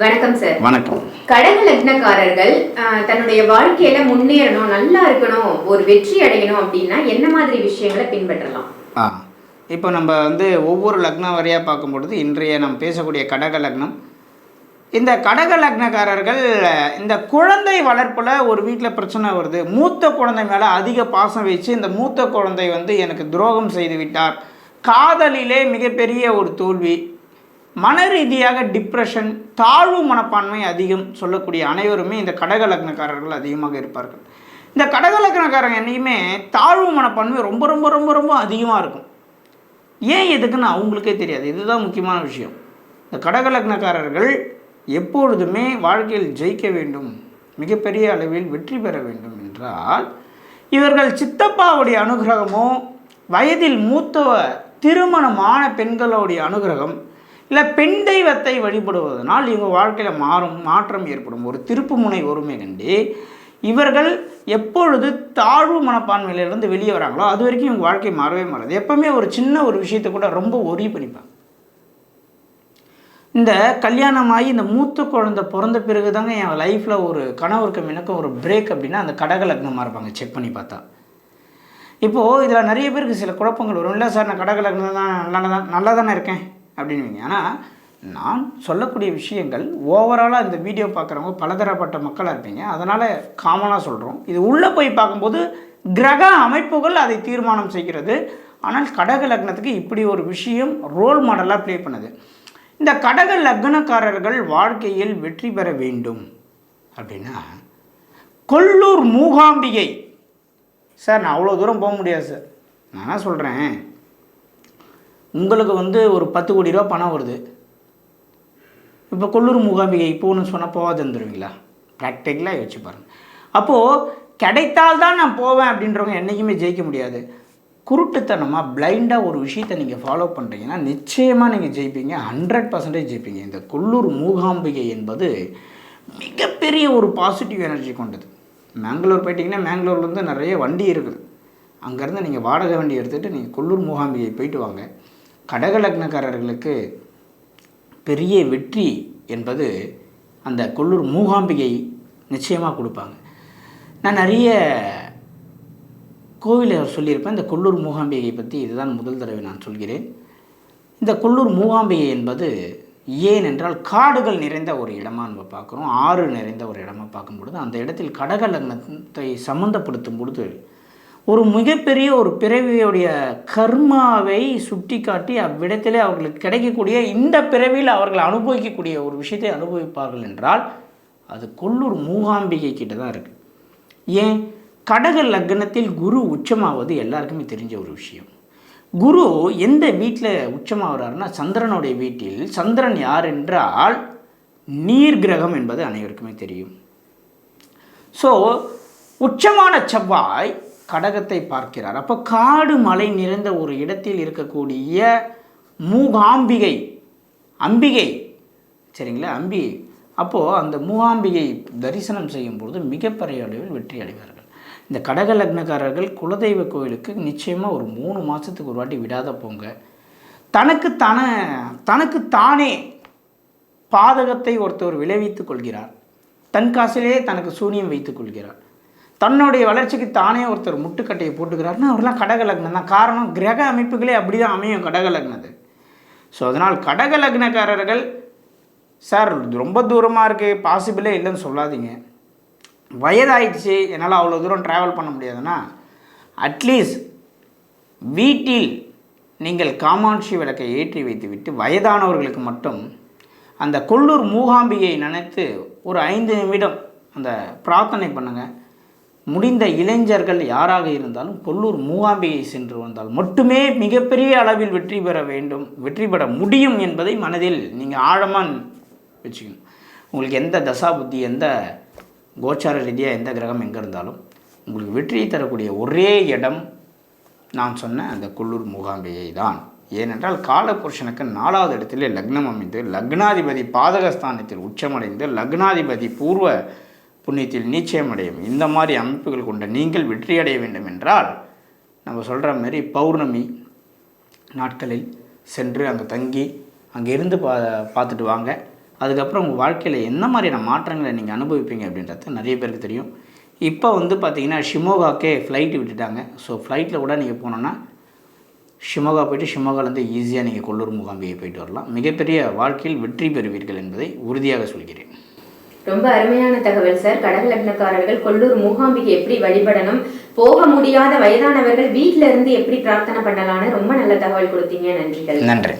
வணக்கம் சார் வணக்கம். கடக லக்னக்காரர்கள் தன்னுடைய வாழ்க்கையில முன்னேறணும் நல்லா இருக்கணும் ஒரு வெற்றி அடையணும் அப்படின்னா என்ன மாதிரி விஷயங்களை பின்பற்றலாம்? ஆ இப்போ நம்ம வந்து ஒவ்வொரு லக்னம் வரையாக பார்க்கும் பொழுது இன்றைய நம்ம பேசக்கூடிய கடக லக்னம். இந்த கடக லக்னக்காரர்கள் இந்த குழந்தை வளர்ப்பில் ஒரு வீட்டில் பிரச்சனை வருது. மூத்த குழந்தை மேலே அதிக பாசம் வச்சு இந்த மூத்த குழந்தை வந்து எனக்கு துரோகம் செய்து விட்டார். காதலிலே மிகப்பெரிய ஒரு தோல்வி. மன ரீதியாக டிப்ரெஷன் தாழ்வு மனப்பான்மை அதிகம் சொல்லக்கூடிய அனைவருமே இந்த கடகலக்னக்காரர்கள் அதிகமாக இருப்பார்கள். இந்த கடக என்னையுமே தாழ்வு மனப்பான்மை ரொம்ப ரொம்ப ரொம்ப ரொம்ப அதிகமாக இருக்கும். ஏன் எதுக்குன்னு அவங்களுக்கே தெரியாது. இதுதான் முக்கியமான விஷயம். இந்த கடகலக்னக்காரர்கள் எப்பொழுதுமே வாழ்க்கையில் ஜெயிக்க வேண்டும். மிகப்பெரிய அளவில் வெற்றி பெற வேண்டும் என்றால் இவர்கள் சித்தப்பாவுடைய அனுகிரகமோ வயதில் மூத்தவ திருமணமான பெண்களுடைய அனுகிரகம் இல்லை பெண் தெய்வத்தை வழிபடுவதனால் இவங்க வாழ்க்கையில் மாறும் மாற்றம் ஏற்படும். ஒரு திருப்பு முனை ஒருமை கண்டு இவர்கள் எப்பொழுது தாழ்வு மனப்பான்மையிலிருந்து வெளியே வராங்களோ அது வரைக்கும் இவங்க வாழ்க்கை மாறவே மாறாது. எப்பவுமே ஒரு சின்ன ஒரு விஷயத்தை கூட ரொம்ப ஒரி பண்ணிப்பாங்க. இந்த கல்யாணமாகி இந்த மூத்த குழந்தை பிறந்த பிறகு தாங்க என் லைஃப்பில் ஒரு கணவருக்கும் எனக்கும் ஒரு பிரேக் அப்படின்னா அந்த கடக லக்னமாக இருப்பாங்க. செக் பண்ணி பார்த்தா. இப்போது இதில் நிறைய பேருக்கு சில குழப்பங்கள் வரும். இல்லை சார் நான் கடக லக்னம் தான் நல்லா தான் நல்லா தானே இருக்கேன். அப்படின்வீங்க ஆனால் நான் சொல்லக்கூடிய விஷயங்கள் ஓவராலாக இந்த வீடியோ பார்க்குறவங்க பலதரப்பட்ட மக்களாக இருப்பீங்க. அதனால் காமனாக சொல்கிறோம் இது உள்ளே போய் பார்க்கும்போது கிரக அமைப்புகள் அதை தீர்மானம் செய்கிறது. ஆனால் கடக லக்னத்துக்கு இப்படி ஒரு விஷயம் ரோல் மாடலாக ப்ளே பண்ணுது. இந்த கடக லக்னக்காரர்கள் வாழ்க்கையில் வெற்றி பெற வேண்டும் அப்படின்னா கொல்லூர் மூகாம்பிகை. சார் நான் அவ்வளோ தூரம் போக முடியாது சார். நான் சொல்கிறேன் உங்களுக்கு வந்து ஒரு பத்து கோடி ரூபா பணம் வருது. இப்போ கொல்லூர் மூகாம்பிகை இப்போன்னு சொன்னால் போகாது வந்துடுவீங்களா ப்ராக்டிக்கலாக யோசிச்சு பாருங்கள் அப்போது கிடைத்தால் தான் நான் போவேன் அப்படின்றவங்க என்றைக்குமே ஜெயிக்க முடியாது. குருட்டுத்தனமாக பிளைண்டாக ஒரு விஷயத்தை நீங்கள் ஃபாலோ பண்ணுறீங்கன்னா நிச்சயமாக நீங்கள் ஜெயிப்பீங்க. Hundred percentage ஜெயிப்பீங்க. இந்த கொல்லூர் மூகாம்பிகை என்பது மிகப்பெரிய ஒரு பாசிட்டிவ் எனர்ஜி கொண்டது. மேங்களூர் போயிட்டீங்கன்னா மேங்களூர்லேருந்து நிறைய வண்டி இருக்குது. அங்கேருந்து நீங்கள் வாடகை வண்டி எடுத்துகிட்டு நீங்கள் கொல்லூர் மூகாம்பிகை போயிட்டு வாங்க. கடகலக்னக்காரர்களுக்கு பெரிய வெற்றி என்பது அந்த கொல்லூர் மூகாம்பிகை நிச்சயமாக கொடுப்பாங்க. நான் நிறைய கோவிலில் சொல்லியிருப்பேன். இந்த கொல்லூர் மூகாம்பிகை பற்றி இதுதான் முதல் தடவை நான் சொல்கிறேன். இந்த கொல்லூர் மூகாம்பிகை என்பது ஏன் என்றால் காடுகள் நிறைந்த ஒரு இடமாக நம்ம பார்க்குறோம். ஆறு நிறைந்த ஒரு இடமாக பார்க்கும் பொழுது அந்த இடத்தில் கடக லக்னத்தை சம்மந்தப்படுத்தும் பொழுது ஒரு மிகப்பெரிய ஒரு பிறவியுடைய கர்மாவை சுட்டி காட்டி அவ்விடத்திலே அவர்களுக்கு கிடைக்கக்கூடிய இந்த பிறவியில் அவர்கள் அனுபவிக்கக்கூடிய ஒரு விஷயத்தை அனுபவிப்பார்கள் என்றால் அது கொல்லூர் மூகாம்பிகை கிட்ட தான் இருக்குது ஏன்? கடக லக்னத்தில் குரு உச்சமாவது எல்லாருக்குமே தெரிஞ்ச ஒரு விஷயம். குரு எந்த வீட்டில் உச்சமாகிறாருன்னா சந்திரனுடைய வீட்டில் சந்திரன் யார் என்றால் நீர் கிரகம் என்பது அனைவருக்குமே தெரியும். ஸோ உச்சமான செவ்வாய் கடகத்தை பார்க்கிறார். அப்போ காடு மலை நிறைந்த ஒரு இடத்தில் இருக்கக்கூடிய மூகாம்பிகை அம்பிகை சரிங்களா? அம்பிகை அப்போது அந்த மூகாம்பிகை தரிசனம் செய்யும் பொழுது மிகப்பெரிய அளவில் வெற்றி அடைவார்கள். இந்த கடக லக்னக்காரர்கள் குலதெய்வ கோயிலுக்கு நிச்சயமாக ஒரு மூணு மாதத்துக்கு ஒரு வாட்டி விடாத போங்க. தனக்கு தானே தனக்கு தானே பாதகத்தை ஒருத்தர் விளைவித்துக் கொள்கிறார். தன் காசிலேயே தனக்கு சூனியம் வைத்துக் கொள்கிறார். தன்னுடைய வளர்ச்சிக்கு தானே ஒருத்தர் முட்டுக்கட்டையை போட்டுக்கிறாருன்னா அவர்லாம் கடக லக்னம் தான். காரணம் கிரக அமைப்புகளே அப்படி தான் அமையும் கடக லக்னது ஸோ அதனால் கடக லக்னக்காரர்கள் சார் ரொம்ப தூரமாக இருக்குது பாசிபிளே இல்லைன்னு சொல்லாதீங்க. வயதாயிடுச்சு என்னால் அவ்வளோ தூரம் ட்ராவல் பண்ண முடியாதுன்னா அட்லீஸ்ட் வீட்டில் நீங்கள் காமாட்சி விளக்கை ஏற்றி வைத்துவிட்டு வயதானவர்களுக்கு மட்டும் அந்த கொள்ளூர் மூகாம்பியை நினைத்து ஒரு ஐந்து நிமிடம் அந்த பிரார்த்தனை பண்ணுங்கள் முடிந்த இளைஞர்கள் யாராக இருந்தாலும் கொல்லூர் மூகாம்பிகை சென்று வந்தால் மட்டுமே மிகப்பெரிய அளவில் வெற்றி பெற வேண்டும் வெற்றி பெற முடியும் என்பதை மனதில் நீங்கள் ஆழமாக வச்சுக்கணும். உங்களுக்கு எந்த தசா புத்தி எந்த கோச்சார ரீதியாக எந்த கிரகம் எங்கே இருந்தாலும் உங்களுக்கு வெற்றியை தரக்கூடிய ஒரே இடம் நான் சொன்ன அந்த கொல்லூர் மூகாம்பிகை தான். ஏனென்றால் காலபுருஷனுக்கு நாலாவது இடத்திலே லக்னம் அமைந்து லக்னாதிபதி பாதகஸ்தானத்தில் உச்சமடைந்து லக்னாதிபதி பூர்வ புண்ணியத்தில் நிச்சயம் அடையும். இந்த மாதிரி அமைப்புகள் கொண்ட நீங்கள் வெற்றியடைய வேண்டும் என்றால் நம்ம சொல்கிற மாதிரி பௌர்ணமி நாட்களில் சென்று அங்கே தங்கி அங்கே இருந்து பா பார்த்துட்டு வாங்க. அதுக்கப்புறம் உங்கள் வாழ்க்கையில் என்ன மாதிரியான மாற்றங்களை நீங்கள் அனுபவிப்பீங்க அப்படின்றது நிறைய பேருக்கு தெரியும். இப்போ வந்து பார்த்தீங்கன்னா ஷிமோகாக்கே ஃப்ளைட்டு விட்டுட்டாங்க. ஸோ ஃப்ளைட்டில் கூட நீங்கள் போனோன்னா ஷிமோகா போயிட்டு ஷிமோகாலேருந்து ஈஸியாக நீங்கள் கொல்லூர் முகாம்பியை போயிட்டு வரலாம். மிகப்பெரிய வாழ்க்கையில் வெற்றி பெறுவீர்கள் என்பதை உறுதியாக சொல்கிறேன். ரொம்ப அருமையான தகவல் சார் கடக லக்னக்காரர்கள் கொல்லூர் மூகாம்பிகை எப்படி வழிபடணும் போக முடியாத வயதானவர்கள் வீட்டில இருந்து எப்படி பிரார்த்தனை பண்ணலாம்னு ரொம்ப நல்ல தகவல் கொடுத்தீங்க. நன்றிகள். நன்றி.